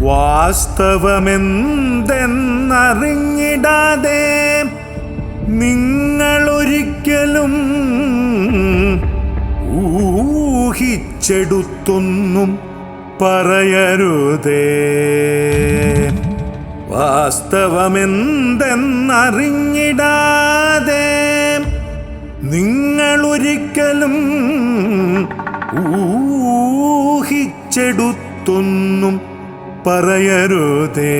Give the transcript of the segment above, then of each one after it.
വാസ്തവമെന്തെന്നറിഞ്ഞിടാതെ നിങ്ങളൊരിക്കലും ഊഹിച്ചെടുത്തൊന്നും പറയരുതേ. വാസ്തവമെന്തെന്നറിഞ്ഞിടാതെ നിങ്ങളൊരിക്കലും ഊഹിച്ചെടുത്തൊന്നും പറയരുതേ.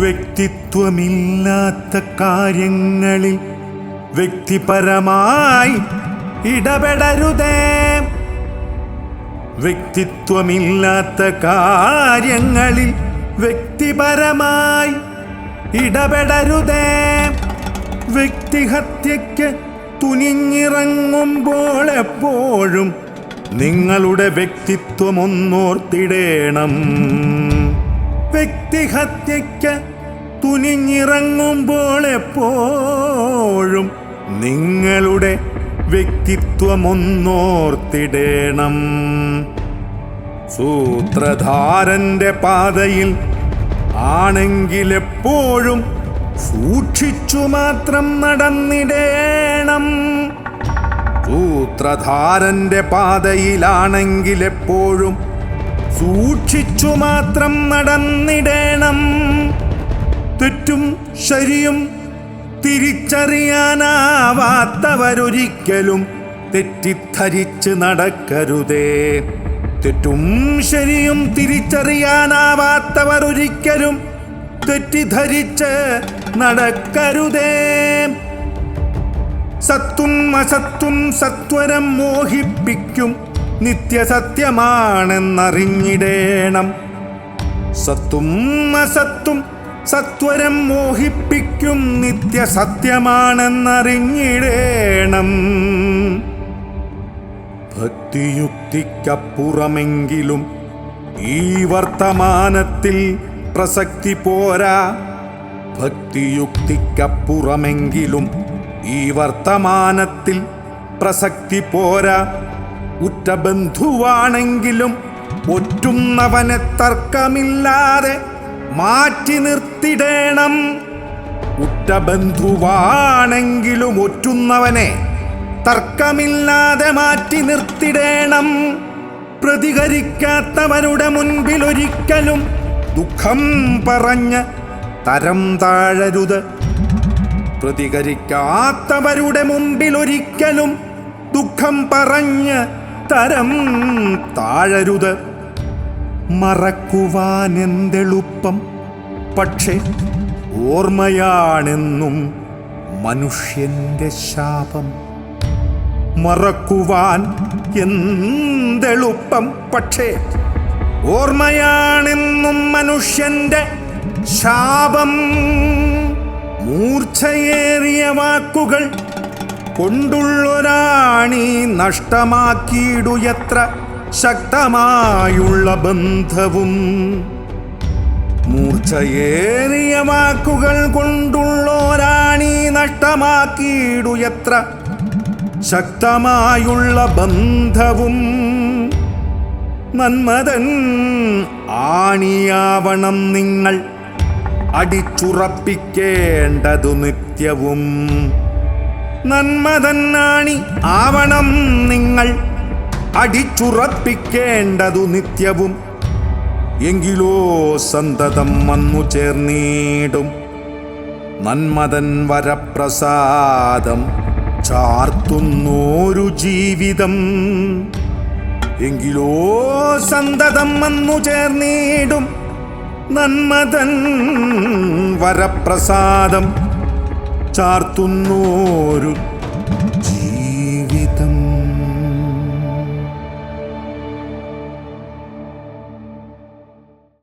വ്യക്തിത്വമില്ലാത്ത കാര്യങ്ങളിൽ വ്യക്തിപരമായി ഇടപെടരുതേ. വ്യക്തിത്വമില്ലാത്ത കാര്യങ്ങളിൽ വ്യക്തിപരമായി ഇടപെടരുതേ. വ്യക്തിഹത്യയ്ക്ക് തുനിഞ്ഞിറങ്ങുമ്പോൾ എപ്പോഴും നിങ്ങളുടെ വ്യക്തിത്വം ഒന്നോർത്തിടേണം വ്യക്തിഹത്യയ്ക്ക് തുനിഞ്ഞിറങ്ങുമ്പോൾ എപ്പോഴും നിങ്ങളുടെ വ്യക്തിത്വം ഒന്നോർത്തിടേണം സൂത്രധാരന്റെ പാതയിൽ ആണെങ്കിൽ എപ്പോഴും സൂക്ഷിച്ചു മാത്രം നടന്നിടേണം. സൂത്രധാരന്റെ പാതയിലാണെങ്കിൽ എപ്പോഴും സൂക്ഷിച്ചു മാത്രം നടന്നിടേണം. തെറ്റും ശരിയും തിരിച്ചറിയാനാവാത്തവരൊരിക്കലും തെറ്റിദ്ധരിച്ച് നടക്കരുതേ. തെറ്റും ശരിയും തിരിച്ചറിയാനാവാത്തവരൊരിക്കലും തെറ്റിദ്ധരിച്ച് നടക്കരുതേ. സത്തും അസത്തും സത്വരം മോഹിപ്പിക്കും നിത്യസത്യമാണെന്നറിഞ്ഞിടേണം. സത്തും അസത്തും സത്വരം മോഹിപ്പിക്കും നിത്യസത്യമാണെന്നറിഞ്ഞിടേണം. ഭക്തിയുക്തിക്കപ്പുറമെങ്കിലും ഈ വർത്തമാനത്തിൽ പ്രസക്തി പോരാ. ഭക്തിയുക്തിക്കപ്പുറമെങ്കിലും ഈ വർത്തമാനത്തിൽ പ്രസക്തി പോരാ. ഉറ്റ ബന്ധുവാണെങ്കിലും ഒറ്റുന്നവനെ തർക്കമില്ലാതെ മാറ്റി നിർത്തിടേണം. ഉറ്റ ബന്ധുവാണെങ്കിലും ഒറ്റുന്നവനെ തർക്കമില്ലാതെ മാറ്റി നിർത്തിടേണം. പ്രതികരിക്കാത്തവരുടെ മുൻപിൽ ഒരിക്കലും ദുഃഖം പറഞ്ഞ് തരം താഴരുത്. പ്രതികരിക്കാത്തവരുടെ മുമ്പിൽ ഒരിക്കലും ദുഃഖം പറഞ്ഞ് തരം താഴരുത്. മറക്കുവാൻ എന്തെളുപ്പം പക്ഷേ ഓർമ്മയാണെന്നും മനുഷ്യന്റെ ശാപം. മറക്കുവാൻ എന്തെളുപ്പം? പക്ഷേ ഓർമ്മയാണെന്നും മനുഷ്യന്റെ ശാപം. മൂർച്ചയേറിയ വാക്കുകൾ കൊണ്ടുള്ളൊരാണി നഷ്ടമാക്കിയിടു എത്ര ശക്തമായുള്ള ബന്ധവും. മൂർച്ചയേറിയ വാക്കുകൾ കൊണ്ടുള്ളോരാണി നഷ്ടമാക്കിയിടു എത്ര ശക്തമായുള്ള ബന്ധവും. നന്മതൻ ആണിയാവണം നിങ്ങൾ അടിച്ചുറപ്പിക്കേണ്ടതു നിത്യവും. നന്മതന്നാണി ആവണം നിങ്ങൾ. അടിച്ചുറപ്പിക്കേണ്ടതു നിത്യവും. എങ്കിലോ സന്തതം വന്നു ചേർന്നിടും. നന്മതൻ വരപ്രസാദം ചാർത്തുന്നോരു ജീവിതം. എങ്കിലോ സന്തതം വന്നു ചേർന്നിടും. നന്മതൻ വരപ്രസാദം ചാർത്തുന്നോരു